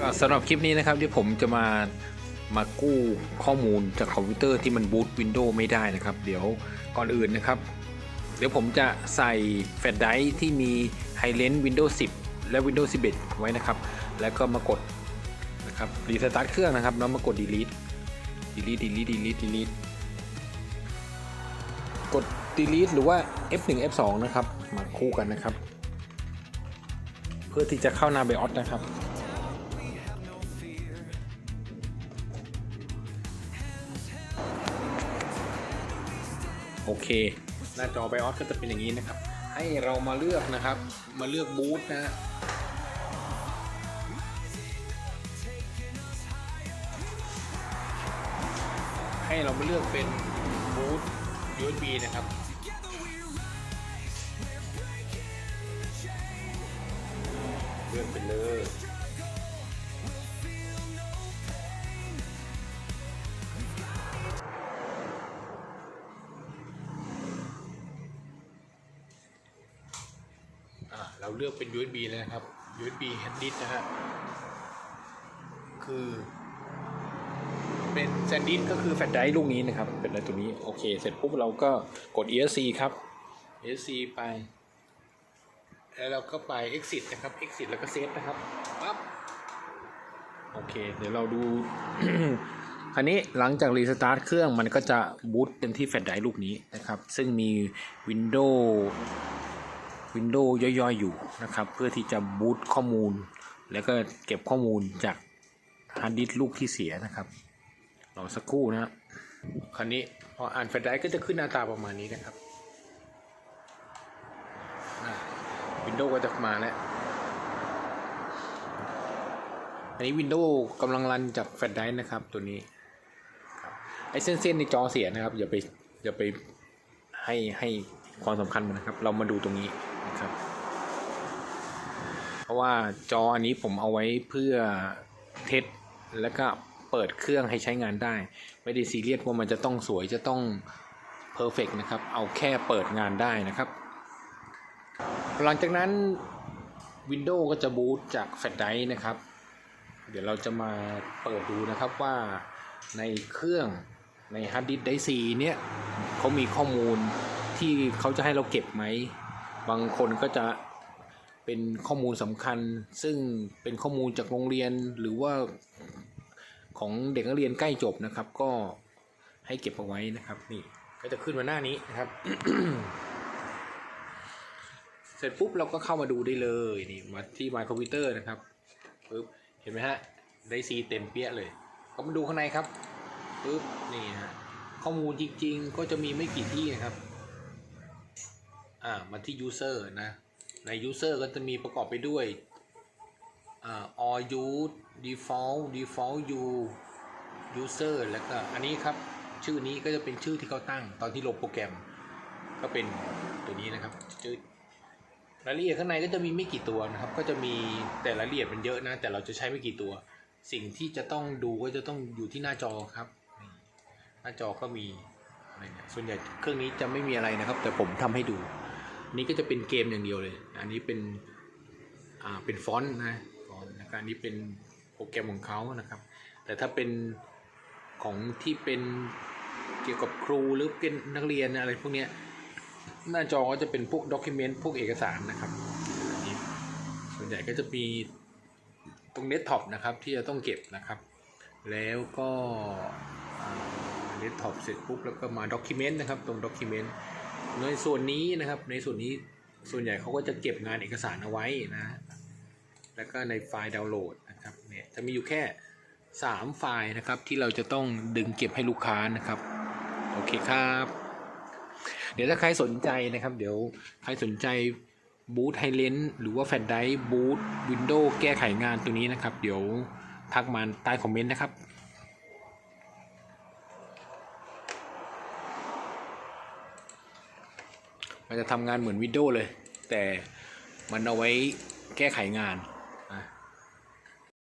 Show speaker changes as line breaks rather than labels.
ก็สำหรับคลิปนี้นะครับที่ผมจะมามากู้ข้อมูลจากคอมพิวเตอร์ที่มันบูตวินโดว์ไม่ได้นะครับ เดี๋ยวก่อนอื่นนะครับ เดี๋ยวผมจะใส่แฟลชไดรฟ์ที่มีไฮเลน Windows 10 และ Windows 11 ไว้นะครับ แล้วก็มากดนะครับรีสตาร์ทเครื่องนะครับแล้วมากด delete delete delete delete delete กด delete หรือว่า F1 F2 นะครับ มาคู่กันนะครับ เพื่อที่จะเข้าน้า BIOS นะครับ โอเค หน้าจอ BIOS ก็จะเป็นอย่างนี้นะครับ ให้เรามาเลือกนะครับ มาเลือกบูตนะให้เรามาเลือกเป็นบูต USB นะครับ เลือกไปเลย เราเลือกเป็น USB เลยนะครับ USB hard disk นะฮะคือเป็นแซนดิสก็คือแฟลชไดรฟ์ลูกนี้นะครับ เป็นอะไรตัวนี้ โอเค เสร็จปุ๊บเราก็กด ESC ครับ ESC ไป แล้วเราก็ไป exit นะครับ exit แล้วก็เซฟนะครับปั๊บโอเค เดี๋ยวเราดูคราวนี้หลังจากรีสตาร์ทเครื่องมันก็จะบูตเต็มที่แฟลชไดรฟ์ลูกนี้นะครับ ซึ่งมี Windows Windows ย่อยๆอยู่นะครับ เพื่อที่จะบูตข้อมูล แล้วก็เก็บข้อมูลจากฮาร์ดดิสก์ลูกที่เสียนะครับรอสักครู่นะครับคราวนี้พออ่านแฟลชไดรฟ์ก็จะขึ้นหน้าตาประมาณนี้นะครับวินโดว์ก็จะมาแล้วอันนี้ Windows กำลังรันจากแฟลชไดรฟ์นะครับตัวนี้ไอ้เส้นๆในจอเสียนะครับอย่าไปอย่าไปให้ให้ความสำคัญมันนะครับ เรามาดูตรงนี้ นะครับ เพราะว่าจออันนี้ผมเอาไว้เพื่อเทสแล้วก็เปิดเครื่องให้ใช้งานได้ ไม่ได้ซีเรียสว่ามันจะต้องสวยจะต้องเพอร์เฟกนะครับ เอาแค่เปิดงานได้นะครับ หลังจากนั้น Windows ก็จะบูตจากแฟลชไดรฟ์นะครับ เดี๋ยวเราจะมาเปิดดูนะครับว่าในเครื่องในฮาร์ดดิสก์ไดซีเนี่ยเขามีข้อมูลที่เขาจะให้เราเก็บไหม บางคนก็จะเป็นข้อมูลสำคัญ ซึ่งเป็นข้อมูลจากโรงเรียนหรือว่าของเด็กนักเรียนใกล้จบนะครับ ก็ให้เก็บเอาไว้นะครับนี่ก็จะขึ้นมาหน้านี้นะครับ เสร็จปุ๊บเราก็เข้ามาดูได้เลยนี่มาที่ My Computer นะครับปึ๊บเห็นไหมฮะได้ซีเต็มเปี้ยเลย ก็มาดูข้างในครับปึ๊บนี่ฮะข้อมูลจริงๆ ก็จะมีไม่กี่ที่นะครับ อ่ามาที่ user นะ ใน user ก็จะมีประกอบไปด้วยอ่า all use default default u user แล้วก็อันนี้ครับชื่อนี้ก็จะเป็นชื่อที่เขาตั้งตอนที่ลงโปรแกรม ก็เป็นตัวนี้นะครับชื่อรายละเอียดข้างในก็จะมีไม่กี่ตัวนะครับ ก็จะมีแต่รายละเอียดมันเยอะนะ แต่เราจะใช้ไม่กี่ตัว สิ่งที่จะต้องดูก็จะต้องอยู่ที่หน้าจอครับหน้าจอก็มีอะไรเนี่ยส่วนใหญ่เครื่องนี้จะไม่มีอะไรนะครับ แต่ผมทำให้ดู นี่ก็จะเป็นเกมอย่างเดียวเลย อันนี้เป็นอ่าเป็นฟอนต์นะฟอนต์นะครับอันนี้เป็นโปรแกรมของเขานะครับ แต่ถ้าเป็นของที่เป็นเกี่ยวกับครูหรือเป็นนักเรียนอะไรพวกเนี้ยหน้าจอก็จะเป็นพวกด็อกิเมนต์พวกเอกสารนะครับอันนี้ส่วนใหญ่ก็จะมีตรงเดสก์ท็อปนะครับที่จะต้องเก็บนะครับ แล้วก็เดสก์ท็อปเสร็จปุ๊บแล้วก็มาด็อกิเมนต์นะครับตรงด็อกิเมนต์ ในส่วนนี้นะครับ ในส่วนนี้ส่วนใหญ่เขาก็จะเก็บงานเอกสารเอาไว้นะ แล้วก็ในไฟล์ดาวน์โหลดนะครับเนี่ยจะมีอยู่แค่ 3 ไฟล์นะครับที่เราจะต้องดึงเก็บให้ลูกค้านะครับ โอเคครับ เดี๋ยวถ้าใครสนใจนะครับ เดี๋ยวใครสนใจบูทไฮเลนหรือว่าแฟลชไดร์บูทวินโดว์แก้ไขงานตัวนี้นะครับ เดี๋ยวทักมาใต้คอมเมนต์นะครับ มันจะทำงานเหมือนวิดโดว์เลย แต่มันเอาไว้แก้ไขงาน